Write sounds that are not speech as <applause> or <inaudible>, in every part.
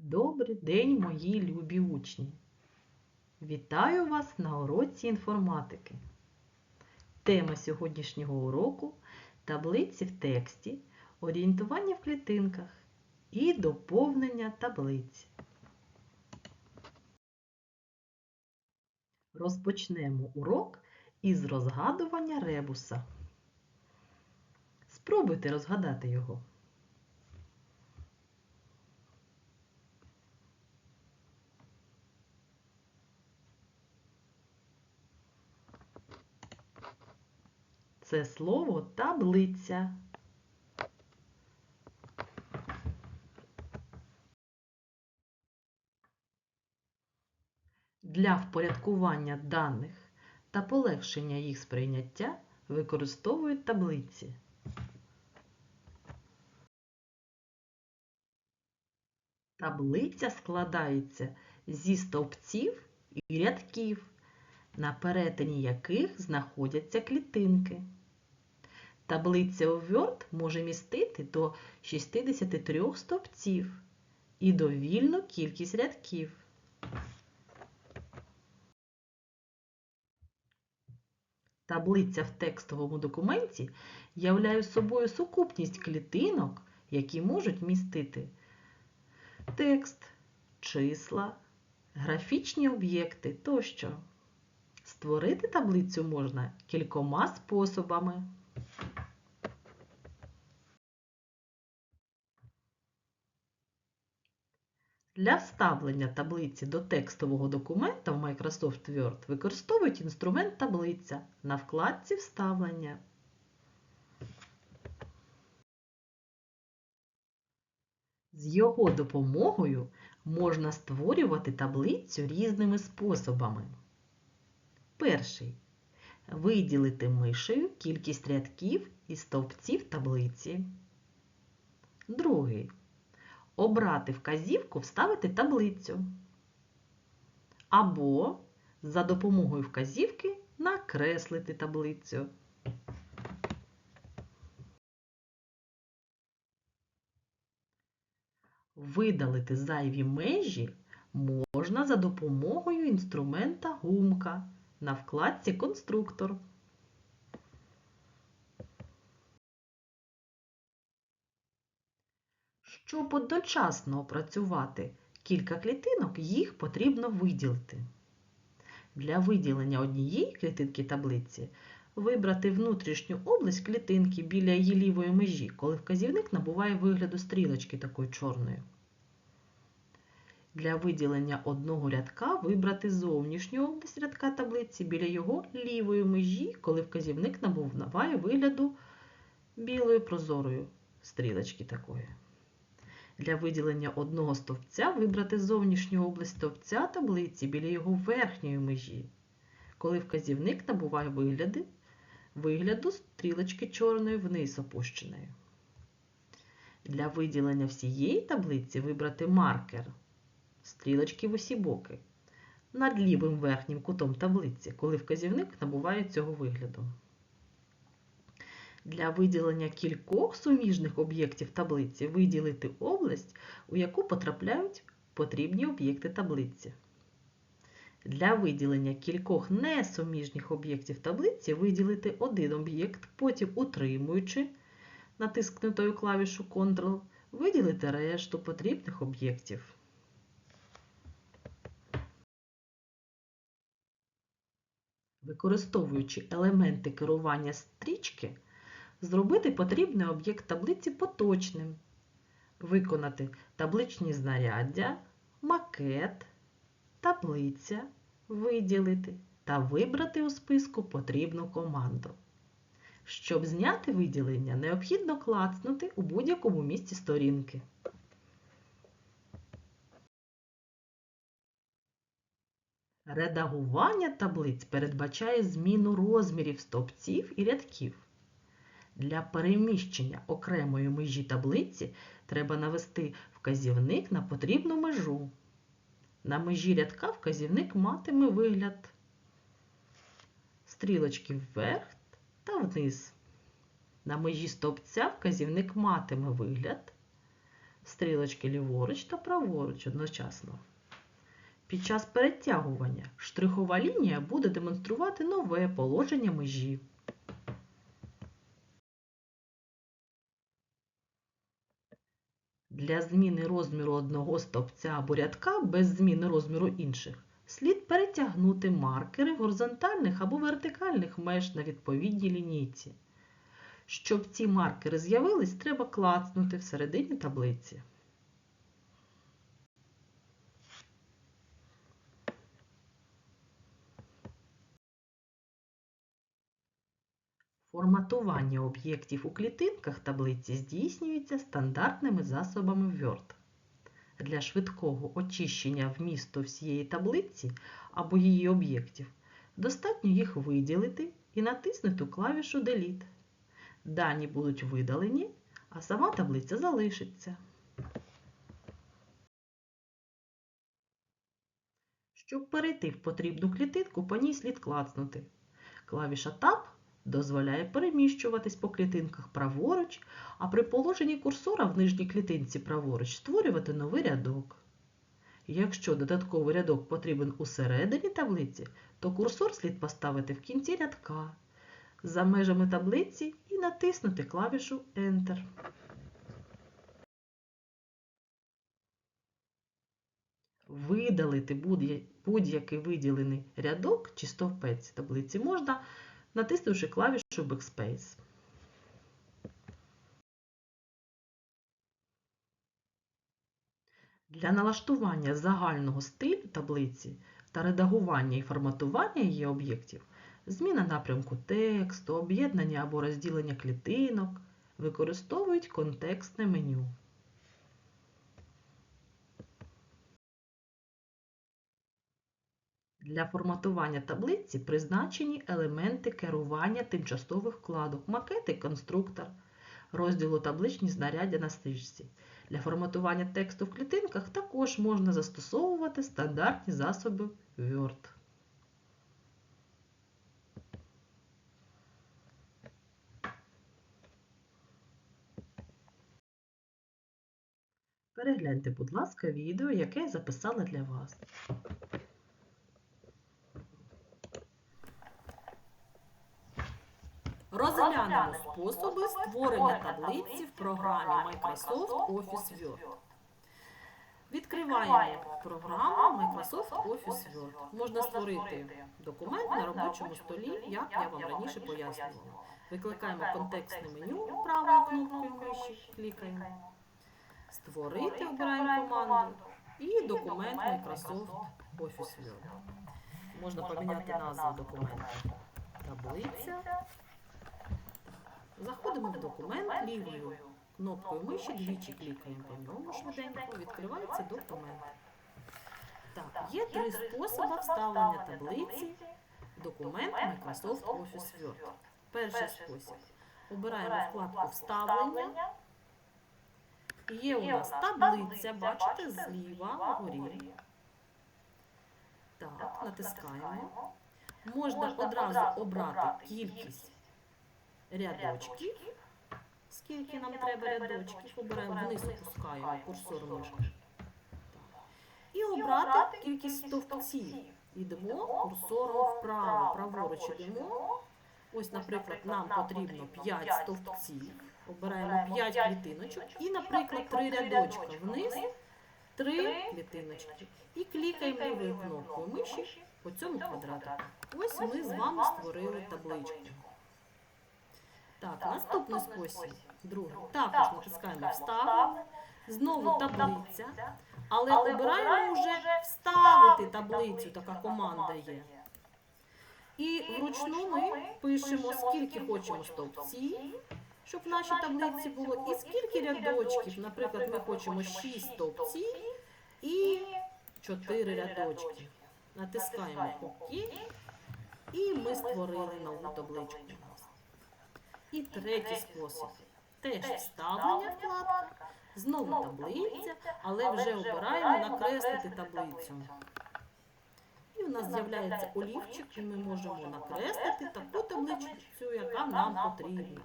Добрий день, мої любі учні! Вітаю вас на уроці інформатики. Тема сьогоднішнього уроку таблиці в тексті, орієнтування в клітинках і доповнення таблиць. Розпочнемо урок із розгадування ребуса. Спробуйте розгадати його. Це слово таблиця. Для впорядкування даних та полегшення їх сприйняття використовують таблиці. Таблиця складається зі стовпців і рядків, на перетині яких знаходяться клітинки. Таблиця Word може містити до 63 стовпців і довільну кількість рядків. Таблиця в текстовому документі являє собою сукупність клітинок, які можуть містити текст, числа, графічні об'єкти тощо. Створити таблицю можна кількома способами. Для вставлення таблиці до текстового документа в Microsoft Word використовують інструмент таблиця на вкладці Вставлення. З його допомогою можна створювати таблицю різними способами. Перший. Виділити мишею кількість рядків і стовпців таблиці. Другий. Обрати вказівку Вставити таблицю. Або за допомогою вказівки накреслити таблицю. Видалити зайві межі можна за допомогою інструмента гумка на вкладці Конструктор. Щоб одночасно опрацювати кілька клітинок, їх потрібно виділити. Для виділення однієї клітинки таблиці вибрати внутрішню область клітинки біля її лівої межі, коли вказівник набуває вигляду стрілочки такої чорної. Для виділення одного рядка вибрати зовнішню область рядка таблиці біля його лівої межі, коли вказівник набуває вигляду білої прозорої стрілочки такої. Для виділення одного стовпця вибрати зовнішню область стовпця таблиці біля його верхньої межі, коли вказівник набуває вигляди, вигляду стрілочки чорної вниз опущеної. Для виділення всієї таблиці вибрати маркер стрілочки в усі боки над лівим верхнім кутом таблиці, коли вказівник набуває цього вигляду. Для виділення кількох суміжних об'єктів таблиці виділити область, у яку потрапляють потрібні об'єкти таблиці. Для виділення кількох несуміжних об'єктів таблиці виділити один об'єкт, потім утримуючи натискнутою клавішу Ctrl, виділити решту потрібних об'єктів. Використовуючи елементи керування стрічки, Зробити потрібний об'єкт таблиці поточним. Виконати табличні знаряддя, макет, таблиця, виділити та вибрати у списку потрібну команду. Щоб зняти виділення, необхідно клацнути у будь-якому місці сторінки. Редагування таблиць передбачає зміну розмірів стовпців і рядків. Для переміщення окремої межі таблиці треба навести вказівник на потрібну межу. На межі рядка вказівник матиме вигляд стрілочки вверх та вниз. На межі стовпця вказівник матиме вигляд стрілочки ліворуч та праворуч одночасно. Під час перетягування штрихова лінія буде демонструвати нове положення межі. Для зміни розміру одного стовпця або рядка без зміни розміру інших слід перетягнути маркери горизонтальних або вертикальних меж на відповідній лінійці. Щоб ці маркери з'явились, треба клацнути всередині таблиці. Форматування об'єктів у клітинках таблиці здійснюється стандартними засобами Word. Для швидкого очищення вмісту всієї таблиці або її об'єктів достатньо їх виділити і натиснути клавішу Delete. Дані будуть видалені, а сама таблиця залишиться. Щоб перейти в потрібну клітинку, по ній слід клацнути. Клавіша Tab дозволяє переміщуватись по клітинках праворуч, а при положенні курсора в нижній клітинці праворуч створювати новий рядок. Якщо додатковий рядок потрібен усередині таблиці, то курсор слід поставити в кінці рядка за межами таблиці і натиснути клавішу Enter. Видалити будь- будь-який виділений рядок чи стовпець таблиці можна, натиснувши клавішу Backspace. Для налаштування загального стилю таблиці та редагування і форматування її об'єктів, зміна напрямку тексту, об'єднання або розділення клітинок використовують контекстне меню. Для форматування таблиці призначені елементи керування тимчасових вкладок, макет і конструктор, розділу табличні знаряддя на стрічці. Для форматування тексту в клітинках також можна застосовувати стандартні засоби Word. Перегляньте, будь ласка, відео, яке я записала для вас. Розглянемо способи створення таблиці в програмі Microsoft Office Word. Відкриваємо програму Microsoft Office Word. Можна створити документ на робочому столі, як я вам раніше пояснювала. Викликаємо контекстне меню правою кнопкою миші, клікаємо. Створити, обираємо команду і документ Microsoft Office Word. Можна поміняти назву документу. Таблиця. Заходимо в документ лівою кнопкою миші, двічі клікаємо по ньому швиденько, відкривається документ. Так, є три способи вставлення таблиці документ Microsoft Office Word. Перший спосіб. Обираємо вкладку Вставлення. Є у нас таблиця, бачите, зліва вгорі. Так, натискаємо. Можна одразу обрати кількість рядочків. Скільки нам треба рядочків, обираємо вниз, опускаємо курсор мишки. І обрати кількість стовпців. Йдемо курсором вправо, праворуч йдемо. Ось, наприклад, нам потрібно 5 стовпців. Обираємо 5 клітиночок і, наприклад, 3 рядочка вниз, 3 клітиночки. І клікаємо лівою кнопкою миші по цьому квадратику. Ось ми з вами створили табличку. Так, наступний спосіб. Другий. Також натискаємо вставити. Знову таблиця. Але обираємо вже вставити таблицю, така команда є. І вручну ми пишемо, скільки хочемо стовпців, щоб в нашій таблиці було, і скільки рядочків. Наприклад, ми хочемо 6 стовпців і 4 рядочки. Натискаємо ОК. І ми створили нову табличку. І третій спосіб. Теж вставлення вкладка, знову таблиця, але вже обираємо накреслити таблицю. І у нас з'являється олівчик, і ми можемо накреслити таку таблицю, яка нам потрібна.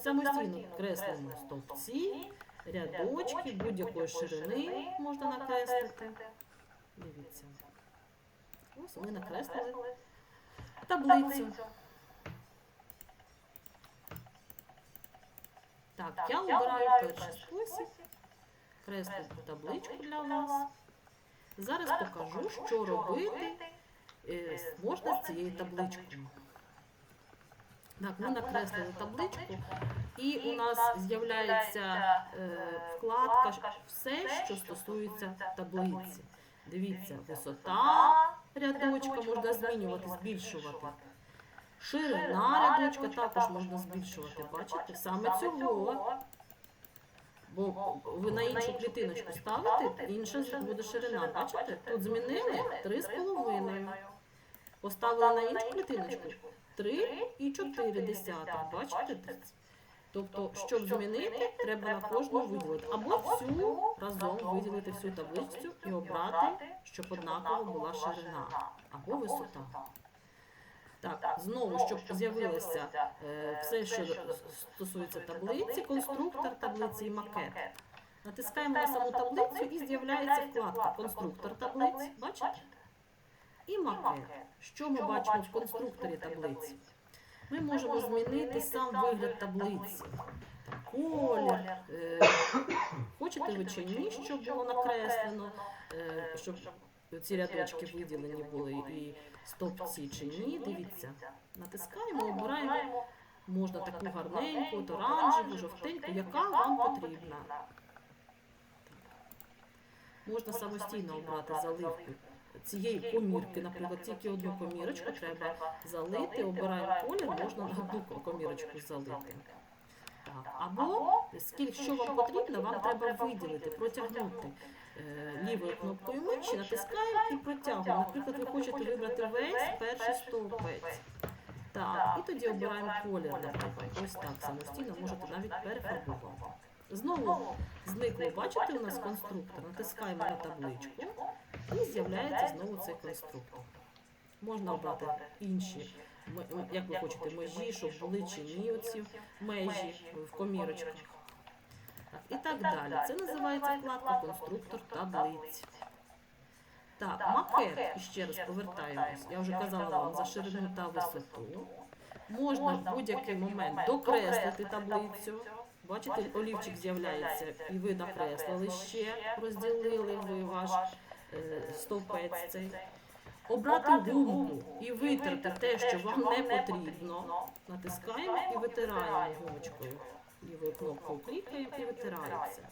Самостійно креслимо стовпці, рядочки будь-якої ширини можна накреслити. Дивіться. Ось ми накреслили таблицю. Так, я обираю перший спосіб. Креслю табличку для вас. Зараз покажу, що робити е, можна з цією табличкою. Так, ми накреслили табличку, і у нас з'являється е, вкладка все, що стосується таблиці. Дивіться, висота рядочка можна змінювати, збільшувати. Ширина рядочка також можна збільшувати. Бачите? Саме цього. Бо ви на іншу клітиночку ставите, інша буде ширина. Бачите? Тут змінили 3,5. Поставили на іншу клітиночку 3 і 4 десятих. Бачите? Тобто, щоб змінити, треба на кожну виділити. Або всю разом виділити всю таблицю і обрати, щоб однаково була ширина або висота. Так, знову, щоб з'явилося е, все, що стосується таблиці, конструктор таблиці і макет. Натискаємо на саму таблицю і з'являється вкладка Конструктор таблиць. Бачите? І макет. Що ми бачимо в конструкторі таблиці? Ми можемо змінити сам вигляд таблиці. Колір. е, <coughs> Хочете ви чи ні, щоб було накреслено, е, щоб ці рядочки виділені були і стовпці чи ні. Дивіться. Натискаємо, обираємо. Можна таку гарненьку, оранжеву, жовтеньку, яка вам потрібна. Можна самостійно обрати заливку цієї комірки, наприклад, тільки одну комірочку треба залити, обираємо колір, можна на одну комірочку залити. Так. Або скільки що вам потрібно, вам треба виділити, протягнути лівою кнопкою миші, натискаємо і протягуємо. Наприклад, ви хочете вибрати весь перший стовпець. Так, і тоді обираємо колір, наприклад. Ось так самостійно можете навіть перефарбувати. Знову зникло, бачите, у нас конструктор. Натискаємо на табличку і з'являється знову цей конструктор. Можна обрати інші, як ви хочете, межі, щоб були чи ні оці межі в комірочках. І так далі. Це називається вкладка конструктор таблиць. Так, макет, ще раз повертаємось. Я вже казала вам за ширину та висоту. Можна в будь-який момент докреслити таблицю. Бачите, олівчик з'являється, і ви накреслили ще, розділили ви ваш е, стовпець цей. Обрати гумку і витерти те, що вам не потрібно. Натискаємо і витираємо гумочкою. Лівою кнопкою клікаємо і витирається.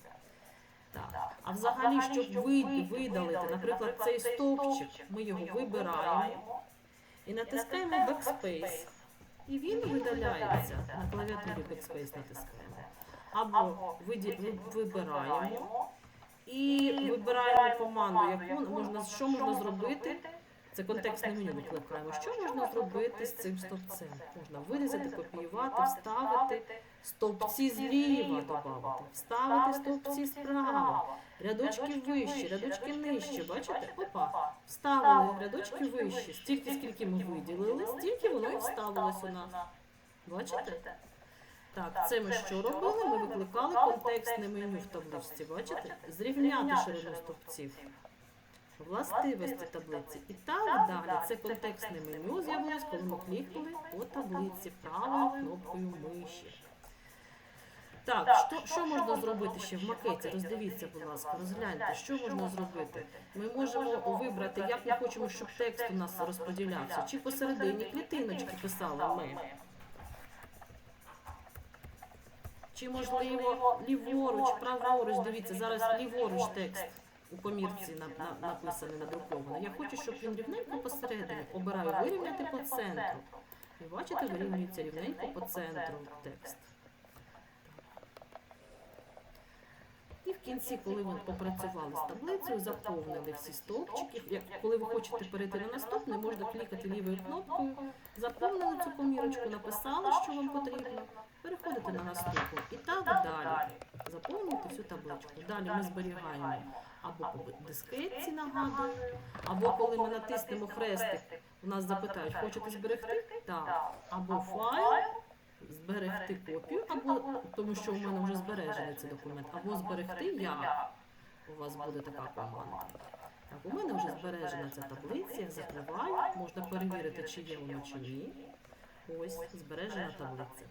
Так. А взагалі, щоб ви, видалити, наприклад, цей стовпчик, ми його вибираємо і натискаємо Backspace. І він видаляється. На клавіатурі Backspace натискаємо. Або вибираємо і вибираємо команду, яку можна, що можна зробити. Це контекстне меню викликаємо. Що можна зробити з цим стовпцем? Можна вирізати, копіювати, вставити, стовпці зліва додати, вставити стовпці справа, рядочки вищі, рядочки нижче. Бачите? Опа, вставили рядочки вищі. Стільки, скільки ми виділили, стільки воно і вставилось у нас. Бачите? Так, це ми що робили? Ми викликали контекстне меню в табличці. Бачите? Зрівняти ширину стовпців. Властивості таблиці. І так далі. Це контекстне меню з'явилось, коли ми клікнули по таблиці правою кнопкою миші. Так, що, що можна зробити ще в макеті? Роздивіться, будь ласка, розгляньте, що можна зробити. Ми можемо вибрати, як ми хочемо, щоб текст у нас розподілявся, чи посередині клітиночки писали ми. Чи можливо ліворуч, праворуч, дивіться, зараз ліворуч текст у комірці на, на, написаний, надрукований. Я хочу, щоб він рівненько посередині. Обираю вирівняти по центру. І бачите, вирівнюється рівненько по центру текст. І в кінці, коли ви попрацювали з таблицею, заповнили всі стовпчики. Коли ви хочете перейти на наступне, можна клікати лівою кнопкою, заповнили цю помірочку, написали, що вам потрібно, переходите на наступну. І так далі. Заповнюєте всю табличку. Далі ми зберігаємо або по дискетці, нагадую, або коли ми натиснемо хрестик, у нас запитають, хочете зберегти? Так. Або файл, зберегти копію, або тому що у мене вже збережений цей документ, або зберегти я. У вас буде така команда. Так, у мене вже збережена ця таблиця, я закриваю, можна перевірити, чи є воно чи ні. Ось збережена таблиця.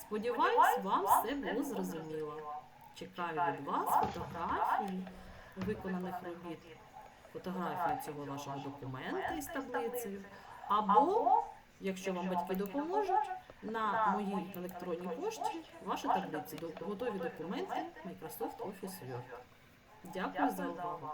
Сподіваюсь, вам все було зрозуміло. Чекаю від вас фотографії виконаних робіт, фотографії цього вашого документа із таблицею, або, якщо вам батьки допоможуть, на моїй електронній пошті ваші таблиці, готові документи Microsoft Office Word. Дякую за увагу.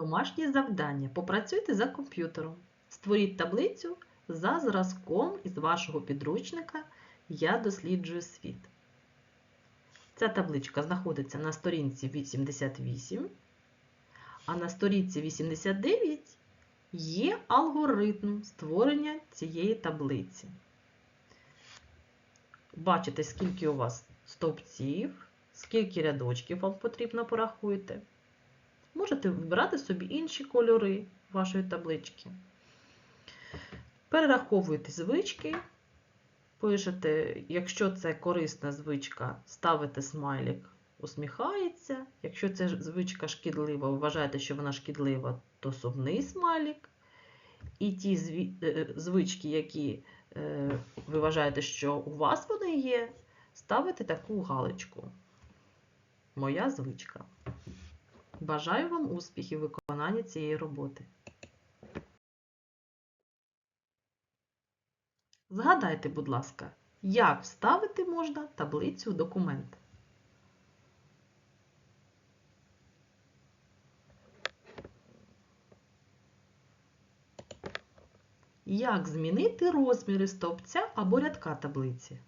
Домашнє завдання. Попрацюйте за комп'ютером. Створіть таблицю за зразком із вашого підручника Я досліджую світ. Ця табличка знаходиться на сторінці 88, а на сторінці 89 є алгоритм створення цієї таблиці. Бачите, скільки у вас стовпців, скільки рядочків вам потрібно порахуйте. Можете вибирати собі інші кольори вашої таблички. Перераховуєте звички, пишете, якщо це корисна звичка, ставите смайлик, усміхається. Якщо це звичка шкідлива, вважаєте, що вона шкідлива, то сумний смайлик. І ті е, звички, які е, ви вважаєте, що у вас вони є, ставите таку галочку. Моя звичка. Бажаю вам успіхів у виконанні цієї роботи. Згадайте, будь ласка, як вставити можна таблицю в документ. Як змінити розміри стовпця або рядка таблиці?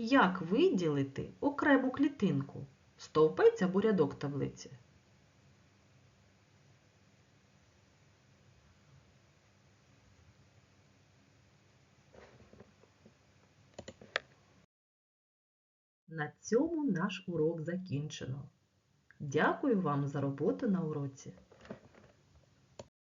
Як виділити окрему клітинку? Стовпець або рядок таблиці? На цьому наш урок закінчено. Дякую вам за роботу на уроці.